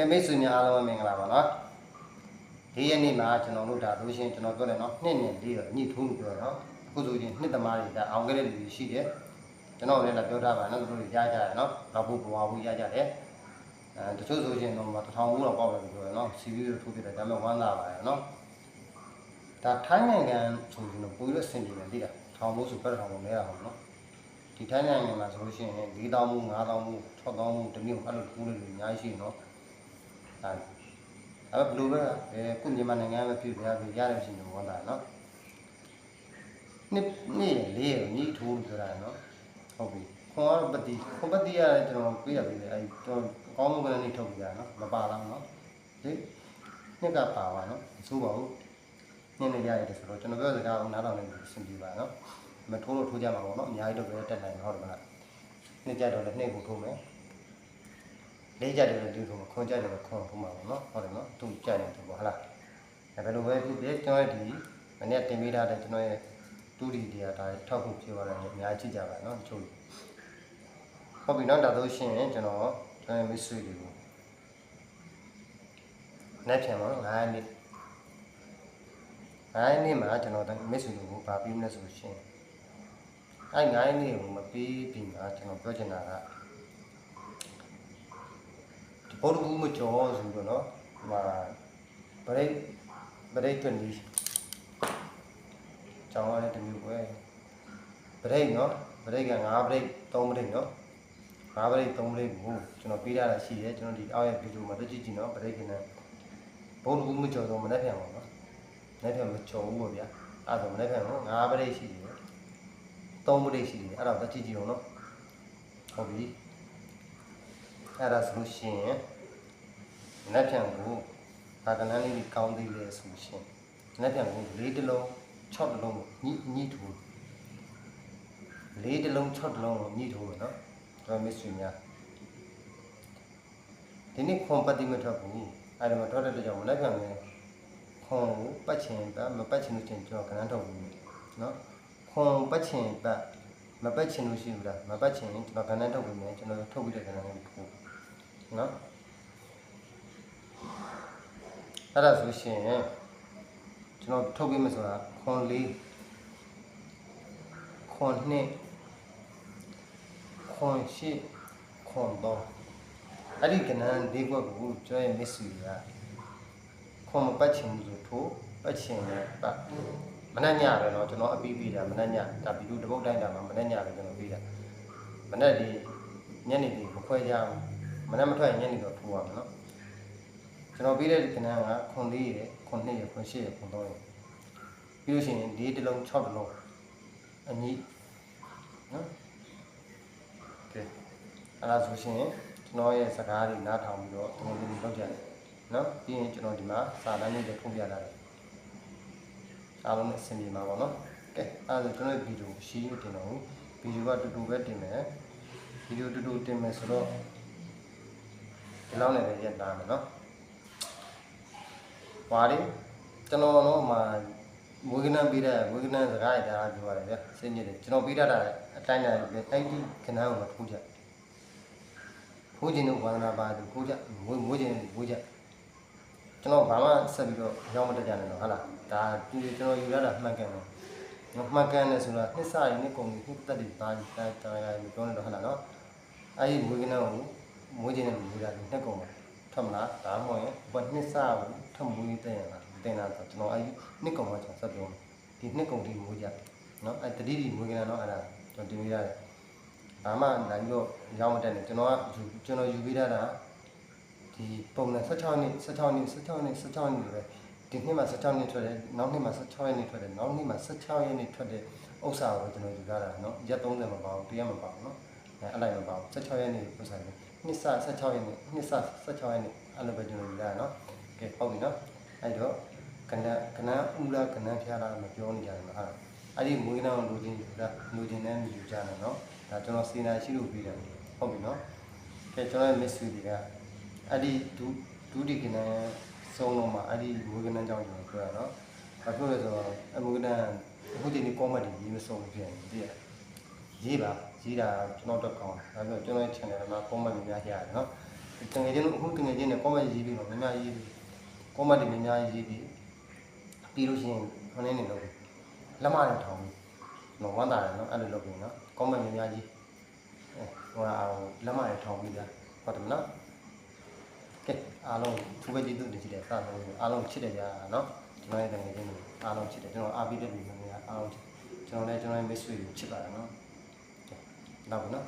ကဲမိတ်ဆွေများအားလုံးပဲမင်္ဂလာပါနော်ဒီရက်နေ့မှာကျွန်တော်တို့ဒါလို့ရှိရင်ကျွန်တော်ပြောတယ်နော်နှစ်နှစ်လေးတော့ညှိထိုးလို့ပြောတယ်နော်အခုဆိုရင်နှစ်သမားတွေကအောင်ခဲ့တဲ့လူတွေရှိတယ်ကျွန်တော်လည်းပြောထားပါနော်သူတို့တွေကြားကြတယ်နော်နောက်ဖို့ဘဝဘူးရကြတယ်အဲတချို့ဆိုရင်တော့တစ်ထောင်ဘူးတော့ပေါက်တယ်လို့ပြောတယ်နော်စီဗီတို့ထိုးပြတယ်ဒါပေမဲ့ဝမ်းသာပါတယ်နော်ဒါထိုင်းနိုင်ငံဆိုရင်တော့ပိုပြီးတော့ဆင်ပြေတယ်သိလားထောင်ဘူးဆိုပတ်ထောင်ဘူးလဲရအောင်နော်ဒီထိုင်းနိုင်ငံမှာဆိုလို့ရှိရင်၄တောင်းမှု၅တောင်းမှု၆တောင်းမှုတစ်မျိုးအဲ့လိုကူးလို့လူအများကြီးရှိနော် အဲအဲ့ဘယ်လိုပဲအဲကုမြန်မာနိုင်ငံပဲဖြစ်ပြရပြရတယ်ရှိနေဘောတာနော်နှစ်နှစ်လေးရညီထိုးလို့ပြောတာနော်ဟုတ်ပြီခွန်ကတော့ပတိခွန်ပတိရတယ်ကျွန်တော်ပြေးရပြီအဲကျွန်တော်ကောင်းမှုကလည်းနေထုတ်ပြရနော်မပါလားနော်ဒီနှစ်ကပါပါနော်မဆိုးပါဘူးနှစ်နဲ့ရတယ်ဆိုတော့ကျွန်တော်ပြောစကားကိုနားထောင်နေလို့အဆင်ပြေပါနော်မထိုးလို့ထိုးကြမှာပေါ့နော်အများကြီးတော့ပဲတက်နိုင်မှာဟုတ်တယ်မလားနှစ်ကြတော့လည်းနှစ်ကိုထိုးမယ် လေးကြတယ်လည်းဒီထိုးမှာခွန်ကြတယ်လည်းခွန်ထိုးမှာပေါ့နော်ဟုတ်တယ်နော်သူကြတယ်သူပေါ့ဟလားအဲဘယ်လိုပဲဖြစ်ဖြစ်ကျွန်တော်ဒီမနေ့တင်ပေးထားတဲ့ကျွန်တော်ရဲ့တူဒီတရားဒါထောက်ဖို့ဖြစ်သွားတယ်အများကြီးကြည့်ကြပါနော်တချို့ဟုတ်ပြီနော်ဒါဆိုရှင်ကျွန်တော်ကျွန်တော်မစ်ဆွေတွေကိုနေ့ပြန်ပါ9ရက်နေ့9ရက်နေ့မှာကျွန်တော်မစ်ဆွေတွေကိုဗာပြီးမလဲဆိုရှင်အဲ့ငိုင်းလေးကိုမပေးပြီမှာကျွန်တော်ပြောချင်တာက ဒီဘောလုံးမကျော်ဆိုပြီးတော့နော်ဟိုမှာဗရိတ်ဗရိတ်တွင်ဒီကျောင်းရတဲ့တမျိုးပဲဗရိတ်နော်ဗရိတ်က9ဗရိတ်3ဗရိတ်နော်9ဗရိတ်3ဗရိတ်ကိုကျွန်တော်ပေးထားတာရှိတယ်ကျွန်တော်ဒီအောက်ရဲ့ဗီဒီယိုမှာတက်ကြည့်ကြည့်နော်ဗရိတ်ကနဲ့ဘောလုံးမကျော်တော့မနေ့ပြန်ပါနော်မနေ့ပြန်မကျော်ဘူးပေါ့ဗျာအဲ့ဒါဆိုမနေ့ပြန်တော့9ဗရိတ်ရှိတယ်သုံးမိနစ်ရှိတယ်အဲ့ဒါကိုတက်ကြည့်ကြည့်အောင်နော်ဟုတ်ပြီ အဲ့ဒါဆိုလို့ရှိရင်လက်ဖြံကိုဘာကနန်းလေးကြီးကောင်းသေးလဲဆိုလို့ရှိရင်လက်ဖြံကို၄တလုံး6တလုံးကိုညှိညှိထိုး၄တလုံး6တလုံးကိုညှိထိုးမယ်နော်ကျွန်တော်မစ်ဆွေများဒီနေ့ခွန်ပတ်တိမထွက်ဘူးအဲ့ဒါမှထွက်တဲ့ကြောင့်လက်ဖြံကိုခွန်ကိုပတ်ချင်တာမပတ်ချင်လို့ချင်းကျွန်တော်ကနန်းထုတ်ဘူးနော်ခွန်ပတ်ချင်ပတ်မပတ်ချင်လို့ရှိဘူးလားမပတ်ချင်ရင်ကျွန်တော်ကဏ္ဍထုတ်ပြီးမယ်ကျွန်တော်ထုတ်ပြီးတဲ့ကဏ္ဍလေးတစ်ခု နော်အဲ့ဒါဆိုရှင်ကျွန်တော်ထုတ်ပြီးမယ်ဆိုတာခွန်လေးခွန်နှစ်ခွန်ရှိခွန်တော့အဲ့ဒီကဏ္ဍလေးဘက်ကိုကျွန်တော်ရဲ့မစ်ဆွေကခွန်မပတ်ချင်ဘူးဆိုထိုးပတ်ချင်တယ်ပတ် မနှက်ညပဲเนาะကျွန်တော်အပြီးပြီးတာမနှက်ညဒါဗီဒီယိုတစ်ပုတ်တိုင်းတာမှာမနှက်ညပဲကျွန်တော်ပြီးတာမနှက်ဒီညနေဒီမခွဲကြဘူး မနေ့မထွက်ရင်ညနေတော့ထိုးရမယ်နော်ကျွန်တော်ပြီးတဲ့ခဏကခွန်လေးရယ်ခွန်နှစ်ရယ်ခွန်ရှစ်ရယ်ခွန်သုံးရယ်ပြီးလို့ရှိရင်ဒီတစ်လုံး6တစ်လုံးအညီနော်ကဲအဲ့ဒါဆိုရှင်ကျွန်တော်ရဲ့စကားတွေနားထောင်ပြီးတော့ကျွန်တော်ဒီလောက်ကြတယ်နော်ပြီးရင်ကျွန်တော်ဒီမှာစာတမ်းလေးတွေထုတ်ပြတာလေအားလုံးအဆင်ပြေမှာပါနော်ကဲအဲ့ဒါဆိုကျွန်တော်ရဲ့ဗီဒီယိုရှင်းရတင်တော့ဗီဒီယိုကတူတူပဲတင်မယ်ဗီဒီယိုတူတူတင်မယ်ဆိုတော့ ဒီလောက်နဲ့ပဲရက်သားမယ်နော်ဟွာလေကျွန်တော်တော့မှဝေကနံပေးတဲ့ဝေကနံစကားရတာပြောရတယ်ဗျစင်ကြီးတယ်ကျွန်တော်ပေးတတ်တာအတိုင်းတိုင်းပဲအဲ့ဒီခဏကိုမထိုးကြထိုးခြင်းတို့ဝါဒနာပါသူထိုးကြမွေးမွေးခြင်းမွေးကြကျွန်တော်ဘာမှဆက်ပြီးတော့ရောက်မတက်ကြနဲ့တော့ဟုတ်လားဒါဒီကျွန်တော်ယူရတာမှန်ကန်တယ်နော်မှန်ကန်တယ်ဆိုတာနှစ်စရင်းနှစ်ကုန်နှစ်သက်တွေပါတာတာတာပြောနေတော့ဟုတ်လားနော်အဲ့ဒီမွေးကနန်းကို မွေးခြင်းနဲ့မွေးတာဒီနှစ်ကုန်ထွက်မလားဒါမှမဟုတ်ရင်ဘာနှစ်စကိုထမွေးတဲ့ရလားတင်တာဆိုကျွန်တော်အဲ့ဒီနှစ်ကုန်မှကျွန်တော်ဆက်ပြောမယ်ဒီနှစ်ကုန်ဒီမွေးကြနော်အဲ့တတိဒီမွေးကနန်းတော့အဲ့ဒါကျွန်တော်တင်ပြရတယ်ဘာမှနိုင်ပြီးတော့ရောက်မတက်နဲ့ကျွန်တော်ကယူကျွန်တော်ယူပေးတာ ဒီပုံနဲ့16နှစ်16နှစ်16နှစ်16နှစ်ပဲဒီနှစ်မှာ16နှစ်ထွက်တယ်နောက်နှစ်မှာ16ရက်နှစ်ထွက်တယ်နောက်နှစ်မှာ16ရက်နှစ်ထွက်တဲ့ဥစ္စာကိုကျွန်တော်ယူရတာเนาะရက်30မပါဘူးတရားမပါဘူးเนาะအဲအဲ့လိုက်မပါဘူး16ရက်နှစ်ဥစ္စာပဲ နှစ်ဆ16ရက်နေ့နှစ်ဆ16ရက်နေ့အဲ့လိုပဲကျွန်တော်ယူလာရနော်ကဲပေါက်ပြီနော်အဲ့တော့ကဏ္ဍကဏ္ဍဥလာကဏ္ဍဖျားလာမပြောနေကြတယ်မဟုတ်လားအဲ့ဒီမွေးနောင်လူချင်းယူလာလူချင်းနဲ့ယူကြတယ်နော်ဒါကျွန်တော်စေနာရှိလို့ပြီးတယ်ဟုတ်ပြီနော်ကဲကျွန်တော်မစ်ဆွေတွေကအဲ့ဒီဒူဒူဒီကဏ္ဍဆုံးလုံးမှာအဲ့ဒီမွေးကဏ္ဍကြောင့်ကျွန်တော်ပြောရနော်ဘာဖြစ်လဲဆိုတော့အမွေးကဏ္ဍအခုဒီနေ့ကောမဒီရေးမဆုံးဖြစ်နေတယ်ရေးပါ ရေးတာကျွန်တော်တော့ကောင်းဒါဆိုကျွန်တော်ရဲ့ channel မှာ comment တွေများရတယ်နော်ကတငယ်ချင်းတို့အခုတငယ်ချင်းနဲ့ comment ရေးပြီးတော့များများရေးပြီး comment တွေများများရေးပြီးပြီးလို့ရှိရင်ဟိုနေ့နေလို့လက်မနဲ့ထောင်ပြီးတော့ဝမ်းသာတယ်နော်အဲ့လိုလုပ်ပြီးနော် comment များများရေးအဲဟိုဟာလက်မနဲ့ထောင်ပြီးသားဟုတ်တယ်မနော်ကဲအားလုံးသူပဲကျေးဇူးတင်ကြည့်တယ်စသဖြင့်အားလုံးချစ်တယ်ကြာနော်ကျွန်တော်ရဲ့တငယ်ချင်းတွေအားလုံးချစ်တယ်ကျွန်တော်အားပေးတဲ့လူတွေအားလုံးချစ်ကျွန်တော်လည်းကျွန်တော်ရဲ့ miss တွေချစ်ပါတယ်နော်ကဲ နောက်ပါနော်